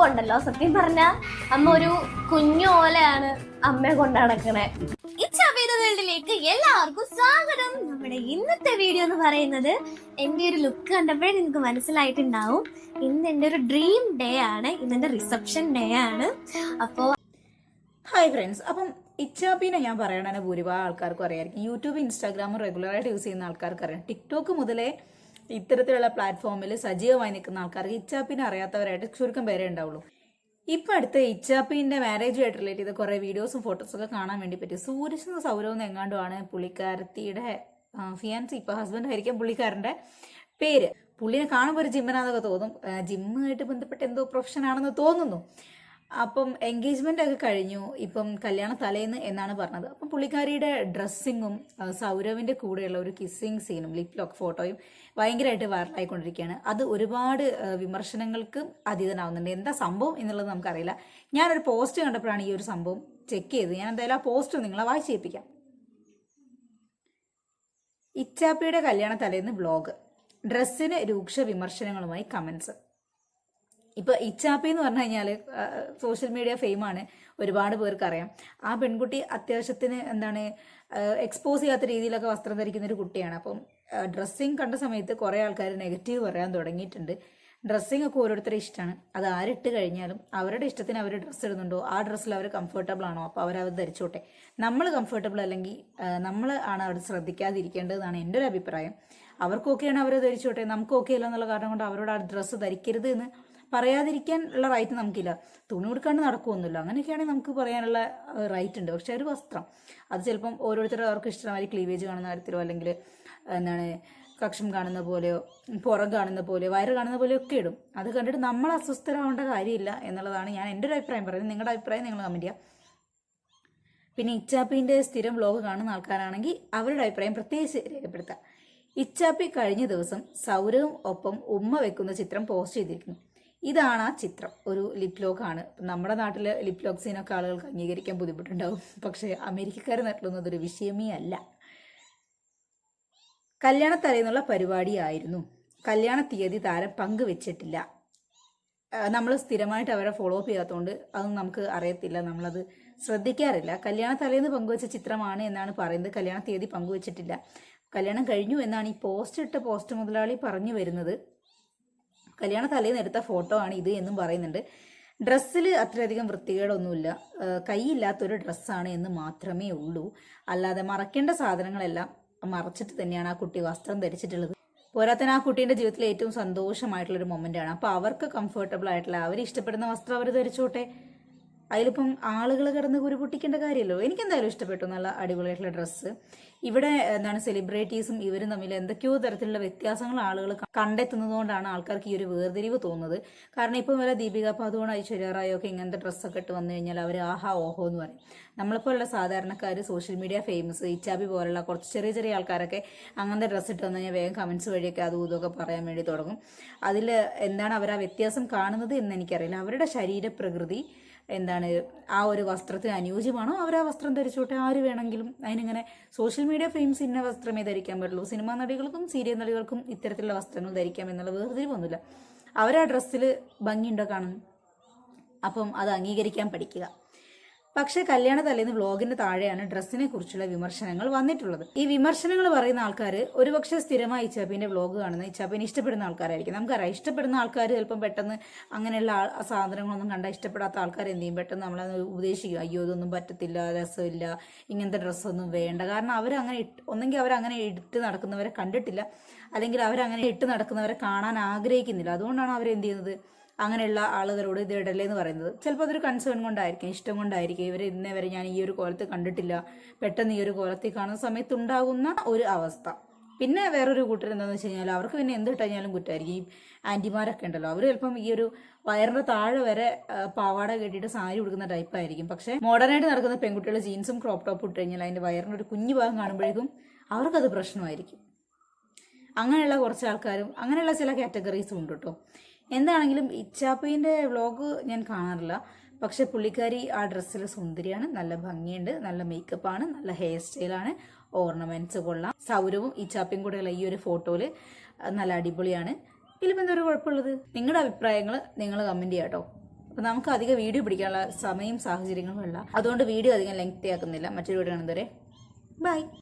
ഉണ്ടല്ലോ സത്യം പറഞ്ഞ അമ്മ ഒരു കുഞ്ഞു ഓലയാണ് അമ്മയെ കൊണ്ട് നടക്കണേ. ഈ വേൾഡിലേക്ക് എല്ലാവർക്കും സ്വാഗതം. നമ്മുടെ ഇന്നത്തെ വീഡിയോ എന്ന് പറയുന്നത് എന്റെ ഒരു ലുക്ക് കണ്ടപ്പോഴേ നിങ്ങൾക്ക് മനസ്സിലായിട്ടുണ്ടാവും. ഇന്ന് എന്റെ ഒരു ഡ്രീം ഡേ ആണ്. ഇന്ന് എന്റെ റിസപ്ഷൻ ഡേ ആണ്. അപ്പോ ഹായ് ഫ്രണ്ട്സ് അപ്പം ഇച്ചാപ്പിനെ ഞാൻ പറയണതിന് ഭൂരിഭാഗം ആൾക്കാർക്കും അറിയാമായിരിക്കും യൂട്യൂബ് ഇൻസ്റ്റാഗ്രാമും റെഗുലറായിട്ട് യൂസ് ചെയ്യുന്ന ആൾക്കാർക്ക് അറിയാം. ടിക്ടോക്ക് മുതലേ ഇത്തരത്തിലുള്ള പ്ലാറ്റ്ഫോമിൽ സജീവമായി നിൽക്കുന്ന ആൾക്കാർക്ക് ഇച്ചാപ്പിനെ അറിയാത്തവരായിട്ട് ചുരുക്കം പേരേ ഉണ്ടാവുള്ളൂ. ഇപ്പം അടുത്ത് ഇച്ചാപ്പിന്റെ മാരേജുമായിട്ട് റിലേറ്റ് ചെയ്ത കുറേ വീഡിയോസും ഫോട്ടോസും ഒക്കെ കാണാൻ വേണ്ടി പറ്റി. സൂര്യസ് സൗരവും എങ്ങാണ്ടുമാണ് പുള്ളിക്കാരത്തിയുടെ ഫിയാൻസി ഇപ്പൊ ഹസ്ബൻഡ് ആയിരിക്കും പുള്ളിക്കാരന്റെ പേര്. പുള്ളിനെ കാണുമ്പോൾ ഒരു ജിമ്മനാന്നൊക്കെ തോന്നും. ജിമ്മുമായിട്ട് ബന്ധപ്പെട്ട എന്തോ പ്രൊഫഷൻ ആണെന്ന് തോന്നുന്നു. അപ്പം എൻഗേജ്മെന്റ് ഒക്കെ കഴിഞ്ഞു. ഇപ്പം കല്യാണ തലേന്ന് എന്നാണ് പറഞ്ഞത്. അപ്പം പുള്ളിക്കാരിയുടെ ഡ്രസ്സിങ്ങും സൗരവിന്റെ കൂടെയുള്ള ഒരു കിസ്സിങ് സീനും ലിപ് ലോക്ക് ഫോട്ടോയും ഭയങ്കരമായിട്ട് വൈറലായിക്കൊണ്ടിരിക്കുകയാണ് അത് ഒരുപാട് വിമർശനങ്ങൾക്ക് അതീതനാവുന്നുണ്ട്. എന്താ സംഭവം എന്നുള്ളത് നമുക്കറിയില്ല. ഞാനൊരു പോസ്റ്റ് കണ്ടപ്പോഴാണ് ഈ ഒരു സംഭവം ചെക്ക് ചെയ്തത്. ഞാൻ എന്തായാലും ആ പോസ്റ്റ് നിങ്ങളെ വായിച്ചേൽപ്പിക്കാം ഇച്ചാപ്പിയുടെ കല്യാണ തലേന്ന് ബ്ലോഗ് ഡ്രസ്സിന് രൂക്ഷ വിമർശനങ്ങളുമായി കമന്റ്സ് ഇപ്പൊ ഇച്ചാപ്പി എന്ന് പറഞ്ഞു കഴിഞ്ഞാൽ സോഷ്യൽ മീഡിയ ഫെയിമാണ് ഒരുപാട് പേർക്ക് അറിയാം. ആ പെൺകുട്ടി അത്യാവശ്യത്തിന് എന്താണ് എക്സ്പോസ് ചെയ്യാത്ത രീതിയിലൊക്കെ വസ്ത്രം ധരിക്കുന്ന ഒരു കുട്ടിയാണ്. അപ്പം ഡ്രസ്സിങ് കണ്ട സമയത്ത് കുറെ ആൾക്കാർ നെഗറ്റീവ് പറയാൻ തുടങ്ങിയിട്ടുണ്ട്. ഡ്രസ്സിങ് ഒക്കെ ഓരോരുത്തരുടെ ഇഷ്ടമാണ്. അത് ആരിട്ട് കഴിഞ്ഞാലും അവരുടെ ഇഷ്ടത്തിന് അവർ ഡ്രസ്സ് ഇടുന്നുണ്ടോ ആ ഡ്രസ്സിൽ അവർ കംഫർട്ടബിൾ ആണോ അപ്പോൾ അവരത് ധരിച്ചോട്ടെ. നമ്മൾ കംഫർട്ടബിൾ അല്ലെങ്കിൽ നമ്മൾ ആണ് അവിടെ ശ്രദ്ധിക്കാതിരിക്കേണ്ടതെന്നാണ് എന്റെ ഒരു അഭിപ്രായം. അവർക്കൊക്കെയാണ് അവർ ധരിച്ചോട്ടെ. നമുക്ക് ഓക്കെ അല്ല എന്നുള്ള കാരണം കൊണ്ട് അവരോട് ആ ഡ്രസ്സ് ധരിക്കരുത് എന്ന് പറയാതിരിക്കാൻ ഉള്ള റൈറ്റ് നമുക്കില്ല. തുണി കൊടുക്കാണ്ട് നടക്കുമൊന്നുമില്ല അങ്ങനെയൊക്കെയാണെങ്കിൽ നമുക്ക് പറയാനുള്ള റൈറ്റ് ഉണ്ട്. പക്ഷെ ഒരു വസ്ത്രം. അത് ചിലപ്പം ഓരോരുത്തരും അവർക്ക് ഇഷ്ടമായി ക്ലീവേജ് കാണുന്ന കാര്യത്തിലോ അല്ലെങ്കിൽ എന്താണ് കക്ഷം കാണുന്ന പോലെയോ പുറം കാണുന്ന പോലെയോ വയറ് കാണുന്ന പോലെയോ ഒക്കെ ഇടും. അത് കണ്ടിട്ട് നമ്മൾ അസ്വസ്ഥരാവേണ്ട കാര്യമില്ല എന്നുള്ളതാണ് ഞാൻ എന്റെ ഒരു അഭിപ്രായം പറയുന്നത്. നിങ്ങളുടെ അഭിപ്രായം നിങ്ങൾ കമന്റ് ചെയ്യുക. പിന്നെ ഇച്ചാപ്പിന്റെ സ്ഥിരം വ്ലോഗ് കാണുന്ന ആൾക്കാരാണെങ്കിൽ അവരുടെ അഭിപ്രായം പ്രത്യേകിച്ച് രേഖപ്പെടുത്താം ഇച്ചാപ്പി കഴിഞ്ഞ ദിവസം സൗരവും ഒപ്പം ഉമ്മ വെക്കുന്ന ചിത്രം പോസ്റ്റ് ചെയ്തിരിക്കുന്നു. ഇതാണ് ആ ചിത്രം. ഒരു ലിപ് ലോക്ക് ആണ്. നമ്മുടെ നാട്ടിൽ ലിപ് ലോക്ക് സീനൊക്കെ ആളുകൾക്ക് അംഗീകരിക്കാൻ ബുദ്ധിമുട്ടുണ്ടാവും. പക്ഷേ അമേരിക്കക്കാർ നട്ടുന്നത് അതൊരു വിഷയമേ അല്ല. കല്യാണ തലേന്നുള്ള പരിപാടിയായിരുന്നു കല്യാണ തീയതി താരം പങ്കുവെച്ചിട്ടില്ല. നമ്മൾ സ്ഥിരമായിട്ട് അവരെ ഫോളോ അപ്പ് ചെയ്യാത്തതുകൊണ്ട് അതൊന്നും നമുക്ക് അറിയത്തില്ല. നമ്മളത് ശ്രദ്ധിക്കാറില്ല. കല്യാണ തലേന്ന് പങ്കുവെച്ച ചിത്രമാണ് എന്നാണ് പറയുന്നത്. കല്യാണ തീയതി പങ്കുവച്ചിട്ടില്ല. കല്യാണം കഴിഞ്ഞു എന്നാണ് ഈ പോസ്റ്റ് ഇട്ട പോസ്റ്റ് മുതലാളി പറഞ്ഞു വരുന്നത്. കല്യാണ തലേന്ന് എടുത്ത ഫോട്ടോ ആണ് ഇത് എന്നും പറയുന്നുണ്ട്. ഡ്രസ്സിൽ അത്രയധികം വൃത്തികേടൊന്നുമില്ല. കൈയില്ലാത്തൊരു ഡ്രസ്സാണ് എന്ന് മാത്രമേ ഉള്ളൂ. അല്ലാതെ മറക്കേണ്ട സാധനങ്ങളെല്ലാം മറച്ചിട്ട് തന്നെയാണ് ആ കുട്ടി വസ്ത്രം ധരിച്ചിട്ടുള്ളത്. പോരാത്തന ആ കുട്ടീന്റെ ജീവിതത്തിലെ ഏറ്റവും സന്തോഷമായിട്ടുള്ളൊരു ആണ്. അപ്പോൾ അവർക്ക് കംഫർട്ടബിൾ ആയിട്ടുള്ള അവർ ഇഷ്ടപ്പെടുന്ന വസ്ത്രം അവർ ധരിച്ചോട്ടെ? അതിലിപ്പം ആളുകൾ കിടന്ന് കുരുപൊട്ടിക്കേണ്ട കാര്യമല്ലോ? എനിക്കെന്തായാലും ഇഷ്ടപ്പെട്ടു. നല്ല അടിപൊളിയായിട്ടുള്ള ഡ്രസ്സ്. ഇവിടെ എന്താണ് സെലിബ്രിറ്റീസും ഇവരും തമ്മിൽ എന്തൊക്കെയോ തരത്തിലുള്ള വ്യത്യാസങ്ങൾ ആളുകൾ കണ്ടെത്തുന്നതുകൊണ്ടാണ് ആൾക്കാർക്ക് ഈ ഒരു വേർതിരിവ് തോന്നുന്നത്. കാരണം ഇപ്പം വല്ല ദീപിക പാതുകൊണ്ട് ഐശ്വര്യ ഒക്കെ ഇങ്ങനത്തെ ഡ്രസ്സൊക്കെ ഇട്ട് വന്നു കഴിഞ്ഞാൽ അവർ ആഹാ ഓഹോ എന്ന് പറയും. നമ്മളെപ്പോലുള്ള സാധാരണക്കാർ സോഷ്യൽ മീഡിയ ഫേമസ് ഇച്ചാബി പോലുള്ള കുറച്ച് ചെറിയ ചെറിയ ആൾക്കാരൊക്കെ അങ്ങനത്തെ ഡ്രസ്സ് ഇട്ട് വന്നു കഴിഞ്ഞാൽ വേഗം കമൻസ് വഴിയൊക്കെ അതും ഇതൊക്കെ പറയാൻ വേണ്ടി തുടങ്ങും. അതിൽ എന്താണ് അവർ ആ വ്യത്യാസം കാണുന്നത് എന്ന് എനിക്കറിയില്ല. അവരുടെ ശരീരപ്രകൃതി എന്താണ് ആ ഒരു വസ്ത്രത്തിന് അനുയോജ്യമാണോ? അവർ ആ വസ്ത്രം ധരിച്ചോട്ടെ. ആര് വേണമെങ്കിലും അതിനിങ്ങനെ സോഷ്യൽ മീഡിയ ഫെയിംസ് ഇന്ന വസ്ത്രമേ ധരിക്കാൻ പറ്റുള്ളൂ. സിനിമാ നടികൾക്കും സീരിയൽ നടികൾക്കും ഇത്തരത്തിലുള്ള വസ്ത്രങ്ങൾ ധരിക്കാം എന്നുള്ള വേർതിരിവൊന്നുമില്ല അവർ ആ ഡ്രസ്സിൽ ഭംഗിയുണ്ടോ കാണും? അപ്പം അത് അംഗീകരിക്കാൻ പഠിക്കുക. പക്ഷേ കല്യാണ തലേന്ന് വ്ളോഗിന്റെ താഴെയാണ് ഡ്രസ്സിനെ കുറിച്ചുള്ള വിമർശനങ്ങൾ വന്നിട്ടുള്ളത്. ഈ വിമർശനങ്ങൾ പറയുന്ന ആൾക്കാർ ഒരുപക്ഷെ സ്ഥിരമായി ഇച്ചാപ്പിന്റെ വ്ളോഗ് കാണുന്ന ഇച്ചാപ്പിനെ ഇഷ്ടപ്പെടുന്ന ആൾക്കാരായിരിക്കും. നമുക്കറിയാം ഇഷ്ടപ്പെടുന്ന ആൾക്കാർ ചിലപ്പം പെട്ടെന്ന് അങ്ങനെയുള്ള സാധനങ്ങളൊന്നും കണ്ടാൽ ഇഷ്ടപ്പെടാത്ത ആൾക്കാർ എന്ത് ചെയ്യും? പെട്ടെന്ന് നമ്മളെ ഉപദേശിക്കും. അയ്യോ ഇതൊന്നും പറ്റത്തില്ല രസമില്ല ഇങ്ങനത്തെ ഡ്രസ്സൊന്നും വേണ്ട. കാരണം അവരങ്ങനെ ഒന്നെങ്കിൽ അവരങ്ങനെ ഇട്ട് നടക്കുന്നവരെ കണ്ടിട്ടില്ല. അല്ലെങ്കിൽ അവരങ്ങനെ ഇട്ട് നടക്കുന്നവരെ കാണാൻ ആഗ്രഹിക്കുന്നില്ല. അതുകൊണ്ടാണ് അവരെന്ത് ചെയ്യുന്നത്? അങ്ങനെയുള്ള ആളുകളോട് ഇത് ഇടല്ലേ എന്ന് പറയുന്നത്. ചിലപ്പോൾ അതൊരു കൺസേൺ കൊണ്ടായിരിക്കും ഇഷ്ടം കൊണ്ടായിരിക്കും. ഇവർ ഇന്നേ വരെ ഞാൻ ഈ ഒരു കോലത്തിൽ കണ്ടിട്ടില്ല. പെട്ടെന്ന് ഈ ഒരു കോലത്തിൽ കാണുന്ന സമയത്ത് ഉണ്ടാകുന്ന ഒരു അവസ്ഥ. പിന്നെ വേറൊരു കൂട്ടർ എന്താണെന്ന് വെച്ച് കഴിഞ്ഞാൽ അവർക്ക് പിന്നെ എന്ത് ഇട്ടാലും കുറ്റമായിരിക്കും ഈ ആന്റിമാരൊക്കെ ഉണ്ടല്ലോ അവർ ചിലപ്പം ഈ ഒരു വയറിന്റെ താഴെ വരെ പാവാട കെട്ടിയിട്ട് സാരി ഉടുക്കുന്ന ടൈപ്പായിരിക്കും പക്ഷേ മോഡേണായിട്ട് നടക്കുന്ന പെൺകുട്ടികൾ ജീൻസും ക്രോപ്പ് ടോപ്പ് ഇട്ട് കഴിഞ്ഞാൽ അതിന്റെ വയറിന്റെ ഒരു കുഞ്ഞു ഭാഗം കാണുമ്പോഴേക്കും അവർക്കത് പ്രശ്നമായിരിക്കും. അങ്ങനെയുള്ള കുറച്ച് ആൾക്കാരും അങ്ങനെയുള്ള ചില കാറ്റഗറീസും ഉണ്ട് കേട്ടോ എന്താണെങ്കിലും ഇച്ചാപ്പീന്റെ വ്ളോഗ് ഞാൻ കാണാറില്ല. പക്ഷെ പുള്ളിക്കാരി ആ ഡ്രസ്സിൽ സുന്ദരിയാണ് നല്ല ഭംഗിയുണ്ട് നല്ല മേക്കപ്പ് ആണ് നല്ല ഹെയർ സ്റ്റൈലാണ് ഓർണമെന്റ്സ് കൊള്ളാം. സൗരവും ഇച്ചാപ്പയും കൂടെയുള്ള ഈ ഒരു ഫോട്ടോയിൽ നല്ല അടിപൊളിയാണ്. ഇതിലിപ്പോൾ എന്താ ഒരു കുഴപ്പമുള്ളത്? നിങ്ങളുടെ അഭിപ്രായങ്ങൾ നിങ്ങൾ കമന്റ് ചെയ്യാം കേട്ടോ. അപ്പം നമുക്ക് അധികം വീഡിയോ പിടിക്കാനുള്ള സമയം സാഹചര്യങ്ങളും ഉള്ള അതുകൊണ്ട് വീഡിയോ അധികം ലെങ്തി ആക്കുന്നില്ല. മറ്റൊരു വീഡിയോ കാണുന്നവരെ ബൈ